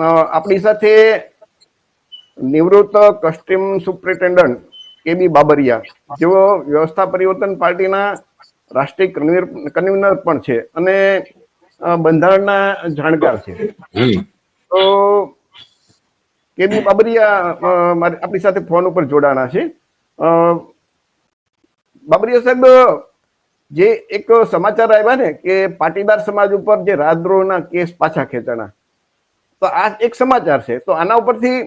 આપણી સાથે નિવૃત્ત કસ્ટમ સુપ્રિન્ટેન્ડન્ટ કે બી બાબરિયા જેઓ વ્યવસ્થા પરિવર્તન પાર્ટીના રાષ્ટ્રીય કન્વીનર કન્વીનર પણ છે અને બંધારણના જાણકાર છે. તો કે બી બાબરિયા મારી- આપણી સાથે ફોન ઉપર જોડાણા છે. બાબરિયા સાહેબ જે એક સમાચાર આવ્યા ને કે પાટીદાર સમાજ ઉપર જે રાજદ્રોહના કેસ પાછા ખેંચાણા તો આ એક સમાચાર છે. તો આના ઉપરથી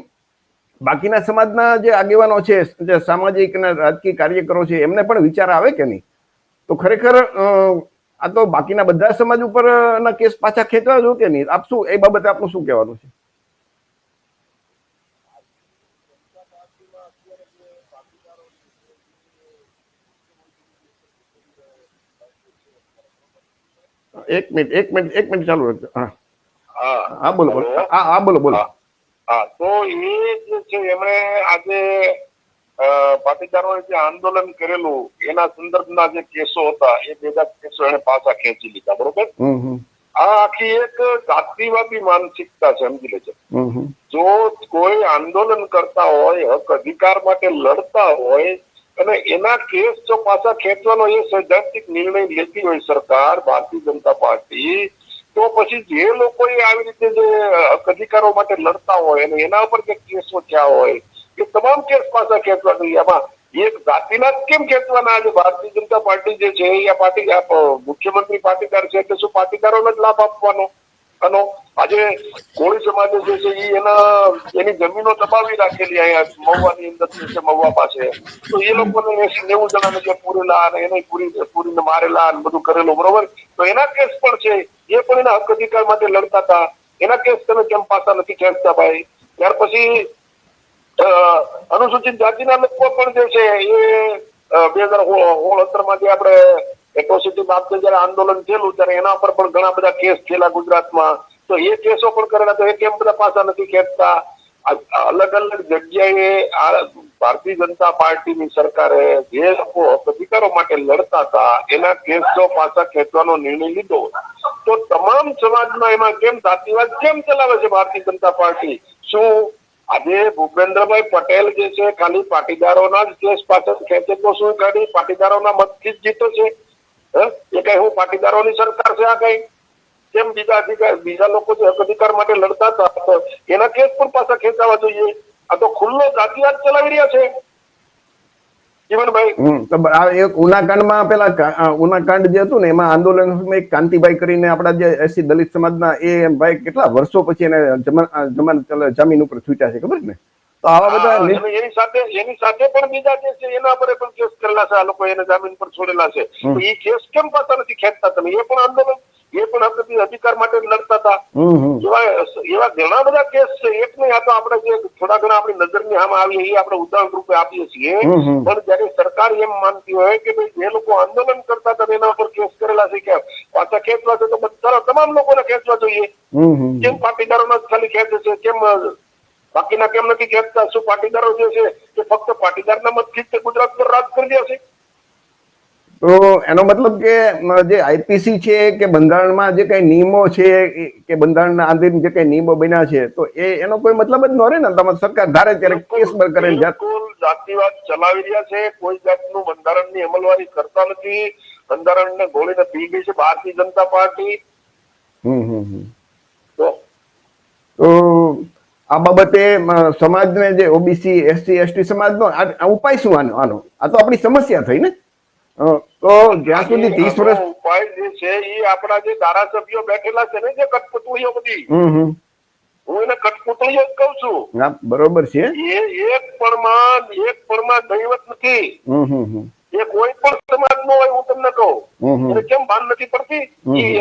બાકીના સમાજના જે આગેવાનો છે, જે સામાજિક અને રાજકીય કાર્યકરો છે, એમને પણ વિચાર આવે કે નહીં? તો ખરેખર આ તો બાકીના બધા સમાજ ઉપર ના કેસ પાછા ખેંચવા જો કે નહીં? આપ શું, એ બાબતે આપનું શું કહેવાનું છે? એક મિનિટ એક મિનિટ એક મિનિટ ચાલુ રાખજો. હા. હા બોલો બોલો. હા હા બોલો બોલો. હા. હા તો એ જે છે એમણે આજે પાટીદારોએ જે આંદોલન કરેલું એના સંદર્ભના જે કેસો હતા એ બધા કેસો એને પાછા ખેંચી લીધા બરોબર? આ આખી એક જાતિવાદી માનસિકતા છે સમજી લેજો. જો કોઈ આંદોલન કરતા હોય હક અધિકાર માટે લડતા હોય અને એના કેસ જો પાછા ખેંચવાનો એ સૈદ્ધાંતિક નિર્ણય લેતી હોય સરકાર ભારતીય જનતા પાર્ટી તો પછી જે લોકો આવી રીતે જે અધિકારો માટે લડતા હોય અને એના ઉપર જે કેસો થયા હોય, એ તમામ કેસ પાછા ખેંચવા જોઈએ. આમાં એક જાતિના કેમ ખેંચવાના? આજે ભારતીય જનતા પાર્ટી જે છે એ પાર્ટી મુખ્યમંત્રી પાટીદાર છે એટલે શું પાટીદારોને જ લાભ આપવાનો? આનો આજે કોળી સમાજ જે છે એ એના એની જમીનો દબાવી રાખેલી અહીંયા મહુવાની અંદર છે મહુવા પાસે તો એ લોકોને નેવું જણાને જે પૂરેલા અને એને પૂરી પૂરીને મારેલા અને બધું કરેલું બરોબર તો એના કેસ પણ છે એ પણ એના હક અધિકાર માટે લડતા હતા એના કેસ તમે કેમ પાછા નથી ખેંચતા ભાઈ ત્યાર પછી અનુસૂચિત જાતિના લોકો પણ જે છે એ બે હજાર સોળ સત્તરમાં જે આપણે એટ્રોસિટી બાબતે જયારે આંદોલન થયેલું, ત્યારે એના પર પણ ઘણા બધા કેસ થયેલા ગુજરાતમાં. તો એ કેસો પણ કરેલા તો એ કેમ બધા પાછા નથી ખેંચતા? અલગ અલગ જગ્યાએ આ ભારતીય જનતા પાર્ટીની સરકારે જે લોકો અધિકારો માટે લડતા હતા, એના કેસો પાછા ખેંચવાનો નિર્ણય લીધો તો તમામ સમાજમાં એમાં કેમ જાતિવાદ કેમ ચલાવે છે ભારતીય જનતા પાર્ટી? શું આજે ભૂપેન્દ્રભાઈ પટેલ જે છે, ખાલી પાટીદારોના જ કેસ પાછળ ખેંચે તો શું? ખાલી પાટીદારોના મતથી જ જીતો છે? એ કઈ હું પાટીદારોની સરકાર છે આ કઈ? કેમ બીજા અધિકાર, બીજા લોકો જે અધિકાર માટે લડતા હતા? તો એના કેસ પણ પાછા ખેંચાવા જોઈએ. આ તો ખુલ્લો જાતિવાદ ચલાવી રહ્યા છે. જીવનભાઈ. એક ઉનાકાંડમાં પેલા ઉનાકાંડ જે હતું ને, એમાં આંદોલન એક કાંતિભાઈ કરીને આપણા જે એસી દલિત સમાજના એ ભાઈ કેટલા વર્ષો પછી એને જમાન, જામીન ઉપર છૂટ્યા છે, ખબર ને? તો આવા બધા એની સાથે એની સાથે પણ બીજા જે છે એના પર પણ કેસ કરેલા છે. આ લોકો એને જામીન પર છોડેલા છે. તો એ કેસ કેમ પાછા નથી ખેંચતા તમે? એ પણ આંદોલન એ પણ આપણે અધિકાર માટે લડતા હતા. એવા એવા ઘણા બધા કેસ છે. એક નહીં આ તો આપણે જે થોડા ઘણા આપણી નજરની આમ આવીએ એ આપણે ઉદાહરણ રૂપે આપીએ છીએ. પણ જયારે સરકાર એમ માનતી હોય કે ભાઈ જે લોકો આંદોલન કરતા હતા એના પર કેસ કરેલા છે કે પાછા ખેંચવા છે તો બધા તમામ લોકોને ખેંચવા જોઈએ. કેમ પાટીદારોના ખાલી ખેંચે છે? કેમ બાકીના કેમ નથી ખેંચતા શું પાટીદારો જે છે એ ફક્ત પાટીદારના મતથી જ ગુજરાત પર રાજ કરી રહ્યા છે. તો એનો મતલબ કે જે આઈપીસી છે કે બંધારણમાં જે કઈ નિયમો છે કે બંધારણના આધીન જે કઈ નિયમો બન્યા છે તો એ એનો કોઈ મતલબ જ ન રહે ને? તમારે સરકાર ધારે ત્યારે કેસ પર કરે જાતિવાદ ચલાવી રહ્યા છે. કોઈ જાતનું બંધારણની અમલવારી કરતા નથી. બંધારણને ગોળીને પી ગઈ છે ભારતીય જનતા પાર્ટી. હમ હમ હમ. આ બાબતે સમાજને જે ઓબીસી એસસી એસટી સમાજનો આ ઉપાય શું આનો? આનો? આ તો આપણી સમસ્યા થઈ ને? તો જ્યાં સુધી ત્રીસ વર્ષ ઉપાય જે છે એ આપણા જે ધારાસભ્યો બેઠેલા છે ને જે કટપુતળીઓ બધી. હું એને કટપુતળીઓ જ કહું છું. બરોબર છે. એ એક પરમાં એક પરમાં દૈવત નથી. એ કોઈ પણ સમાજ નો હોય હું તમને કહું. એને કેમ ભાન નથી પડતી?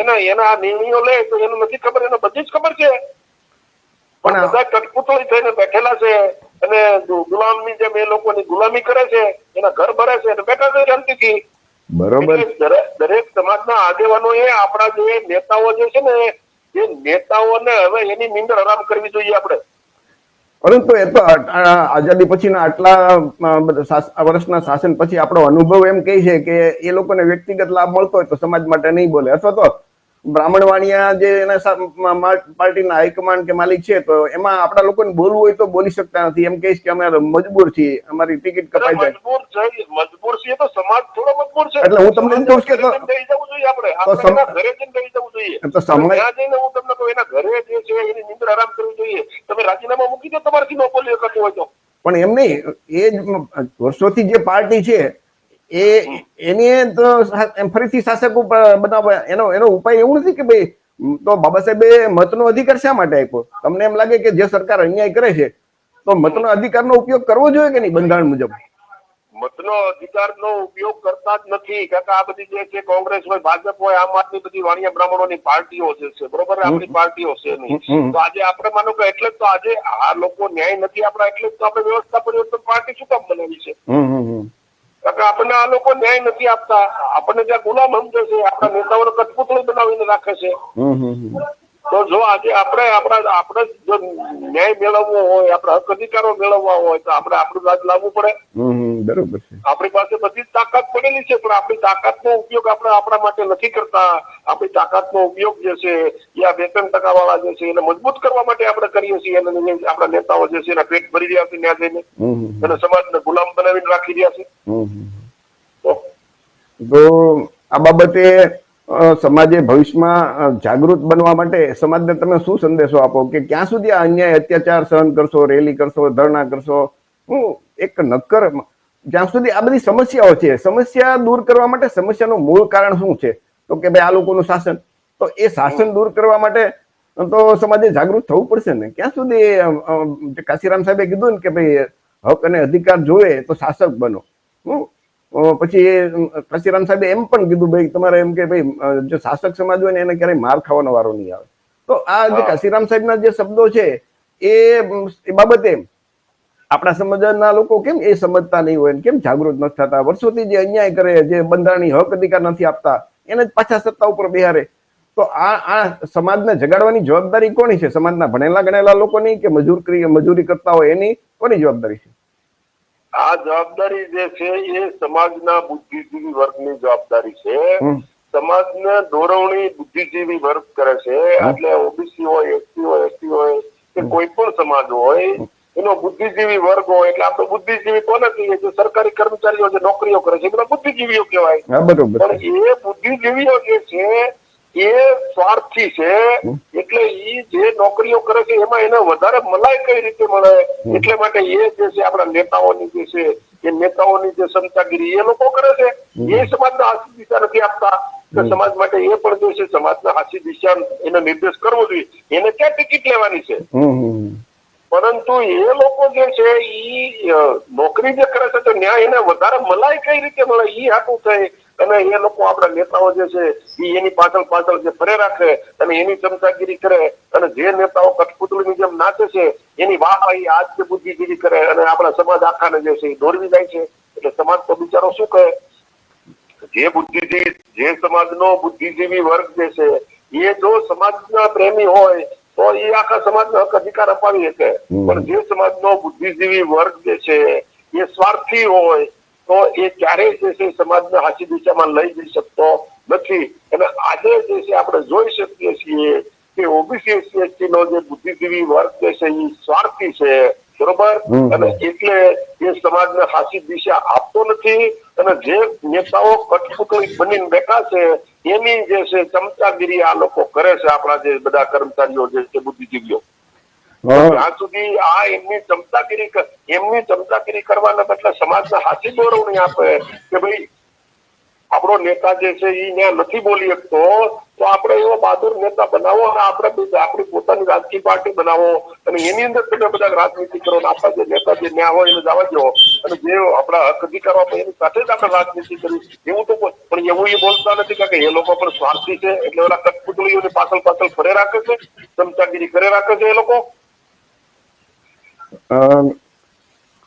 એના એના નિર્ણયો લે તો એને નથી ખબર એને બધી જ ખબર છે. પણ બધા કઠપુતળી થઈને બેઠેલા છે અને ગુલામી ગુલામની જેમ એ લોકોની ગુલામી કરે છે એના ઘર ભરે છે અને બેઠા છે શાંતિથી બરોબર. દરેક સમાજના આગેવાનો એ આપણા જે નેતાઓ જે છે ને એ નેતાઓને હવે એની નીંદર હરામ કરવી જોઈએ આપણે. પરંતુ એ તો આઝાદી પછીના આટલા વર્ષના શાસન પછી આપણો અનુભવ એમ કહે છે કે એ લોકોને વ્યક્તિગત લાભ મળતો હોય તો સમાજ માટે નહીં બોલે. અથવા તો બ્રાહ્મણ વાણિયા જે એના પાર્ટીના હાઈકમાન્ડ કે માલિક છે તો એમાં આપણા લોકોને બોલવું હોય તો બોલી શકતા નથી. એમ કહીશ કે અમે મજબૂર છીએ અમારી ટિકિટ કપાઈ જાય. મજબૂર છીએ તો સમાજ થોડો મજબૂર છે. એટલે હું તમને એમ કહું કે તો- ઘરે જઈને બેસી જવું જોઈએ આપણે. તો આપણે ઘરે જઈને બેસી જવું જોઈએ. તો સમય- જઈને હું તમને કહું એના ઘરે જે છે એની નિંદ્રા આરામ કરવી જોઈએ. તમે રાજીનામા મૂકી દો તમારાથી ન બોલી શકતું હોય તો. પણ એમ નહીં એ જ વર્ષોથી જે પાર્ટી છે એ એની તો ફરીથી શાસક બનાવવા એનો એનો ઉપાય એવું નથી કે ભાઈ તો બાબા સાહેબે મતનો અધિકાર શા માટે આપ્યો? તમને એમ લાગે કે જે સરકાર અન્યાય કરે છે તો મતનો અધિકારનો ઉપયોગ કરવો જોઈએ કે નહીં બંધારણ મુજબ? મતનો અધિકારનો ઉપયોગ કરતા જ નથી કારણ કે આ બધી જે છે કોંગ્રેસ હોય ભાજપ હોય આમ આદમી બધી વાણિયા બ્રાહ્મણોની પાર્ટીઓ જે છે બરોબર આપણી પાર્ટીઓ છે નહીં તો આજે આપણે માનો કે એટલે જ તો આજે આ લોકો ન્યાય નથી આપણા એટલે જ તો આપણે વ્યવસ્થા પરિવર્તન પાર્ટી શું કામ બનાવી છે? આપણને આ લોકો ન્યાય નથી આપતા. આપણને જ્યાં ગુલામ સમજે છે, આપણા નેતાઓને કઠપુતળી બનાવીને રાખે છે. તો જો આજે આપણે આપણા આપણે જો ન્યાય મેળવવો હોય આપણા હક અધિકારો મેળવવા હોય તો આપણે આપણું રાજ લાવવું પડે. બરોબર છે. આપણી પાસે બધી તાકાત પડેલી છે પણ આપણી તાકાતનો ઉપયોગ આપણે આપણા માટે નથી કરતા. આપણી તાકાતનો ઉપયોગ જે છે એ આ બે ત્રણ ટકા વાળા જે છે એને મજબૂત કરવા માટે આપણે કરીએ છીએ. અને આપણા નેતાઓ જે છે એના પેટ ભરી રહ્યા છે ત્યાં જઈને અને સમાજને ગુલામ બનાવીને રાખી રહ્યા છે. તો આ બાબતે સમાજે ભવિષ્યમાં જાગૃત બનવા માટે સમાજને તમે શું સંદેશો આપો? કે ક્યાં સુધી આ અન્યાય અત્યાચાર સહન કરશો, રેલી કરશો, ધરણા કરશો? હું એક નક્કર જ્યાં સુધી આ બધી સમસ્યાઓ છે, સમસ્યા દૂર કરવા માટે સમસ્યાનું મૂળ કારણ શું છે? તો કે ભાઈ આ લોકોનું શાસન. તો એ શાસન દૂર કરવા માટે તો સમાજે જાગૃત થવું પડશે ને? ક્યાં સુધી કાશીરામ સાહેબે કીધું ને કે ભાઈ, હક અને અધિકાર જોવે તો શાસક બનો. હું પછી એ કાશીરામ સાહેબે એમ પણ કીધું ભાઈ તમારે એમ કે ભાઈ જે શાસક સમાજ હોય ને એને ક્યારેય માર ખાવાનો વારો નહીં આવે. તો આ જે. કાશીરામ સાહેબના જે શબ્દો છે એ બાબતે આપણા સમાજના લોકો કેમ એ સમજતા નહીં હોય કેમ જાગૃત નથી થતા? વર્ષોથી જે અન્યાય કરે જે બંધારણીય હક અધિકાર નથી આપતા એને જ પાછા સત્તા ઉપર બેહારે તો આ આ સમાજને જગાડવાની જવાબદારી કોની છે? સમાજના ભણેલા ગણેલા લોકોની કે મજૂર મજૂરી કરતા હોય એની કોની જવાબદારી છે? આ જવાબદારી જે છે એ સમાજના બુદ્ધિજીવી વર્ગની જવાબદારી છે. સમાજને દોરવણી બુદ્ધિજીવી વર્ગ કરે છે. એટલે ઓબીસી હોય એસટી હોય એસટી હોય કે કોઈ પણ સમાજ હોય એનો બુદ્ધિજીવી વર્ગ હોય એટલે આપણે બુદ્ધિજીવી કોને કહીએ છીએ સરકારી કર્મચારીઓ જે નોકરીઓ કરે છે એ બધા બુદ્ધિજીવીઓ કહેવાય. પણ એ બુદ્ધિજીવીઓ જે છે એ સ્વાર્થી છે એટલે ઈ જે નોકરીઓ કરે છે એમાં એને વધારે મલાઈ કઈ રીતે મળે? એટલે માટે એ જે છે આપણા નેતાઓની જે છે એ નેતાઓની જે સંતાગીરી એ લોકો કરે છે. એ સમાજને હાસી દિશા નથી આપતા. કે સમાજ માટે એ પણ જે છે સમાજને હાસી દિશા એનો નિર્દેશ કરવો જોઈએ. એને ક્યાં ટિકિટ લેવાની છે. પરંતુ એ લોકો જે છે ઈ નોકરી જે કરે છે તો ન્યાય એને વધારે મલાય કઈ રીતે મળે? ઈ હાટું થાય. અને એ લોકો આપણા નેતાઓ જે છે ઈ એની પાછળ પાછળ જે ફરે રાખે અને એની ચમચાગીરી કરે અને જે નેતાઓ કઠપુતળીની જેમ નાચે છે, એની વાહ એ આજ કે બુદ્ધિજીવી કરે અને આપણા સમાજ આખાને જે છે એ દોરવી જાય છે. એટલે સમાજ તો બિચારો શું કહે? જે બુદ્ધિજીવી, જે સમાજનો બુદ્ધિજીવી વર્ગ જે છે, એ જો સમાજના પ્રેમી હોય તો એ આખા સમાજને હક અધિકાર અપાવી શકે. પણ જે સમાજનો બુદ્ધિજીવી વર્ગ જે છે એ સ્વાર્થી હોય તો એ ક્યારેય જે છે સમાજને સાચી દિશામાં લઈ જઈ શકતો નથી. અને આજે જે છે આપણે જોઈ શકીએ છીએ કે ઓબીસી એસસી એસટી નો જે બુદ્ધિજીવી વર્ગ જે છે એ સ્વાર્થી છે. બરોબર? અને એટલે એ સમાજને સાચી દિશા આપતો નથી. અને જે નેતાઓ કઠપુતળી બનીને બેઠા છે એની જે છે ચમચાગીરી આ લોકો કરે છે આપણા જે બધા કર્મચારીઓ જે છે બુદ્ધિજીવીઓ હા. સુધી આ એમની ચમચાગીરી એમની ચમચાગીરી કરવાના બદલે સમાજને હાથી દોરવણી આપે કે ભાઈ આપણો નેતા જે છે એ ત્યાં નથી બોલી શકતો, તો આપણે એવો બહાદુર નેતા બનાવો અને આપણે આપણી પોતાની રાજકીય પાર્ટી બનાવો અને એની અંદર તમે બધા રાજનીતિ કરો અને આપણા જે નેતા જે ન્યા હોય એને જવા દો અને જે આપણા હક અધિકાર આપે એની સાથે જ આપણે રાજનીતિ કરી. એવું તો પણ એવું એ બોલતા નથી કારણ કે એ લોકો પણ સ્વાર્થી છે એટલે ઓલા કટપુતળીઓને પાછળ પાછળ ફરે રાખે છે, ચમચાગીરી કરે રાખે છે એ લોકો.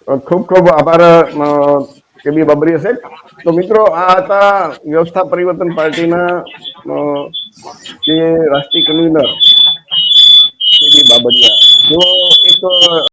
ખૂબ ખૂબ આભાર અ, કેબી બાબરી હશે. તો મિત્રો આ હતા વ્યવસ્થા પરિવર્તન પાર્ટીના જે રાષ્ટ્રીય કન્વીનર કેબી બાબરિયા. જો એક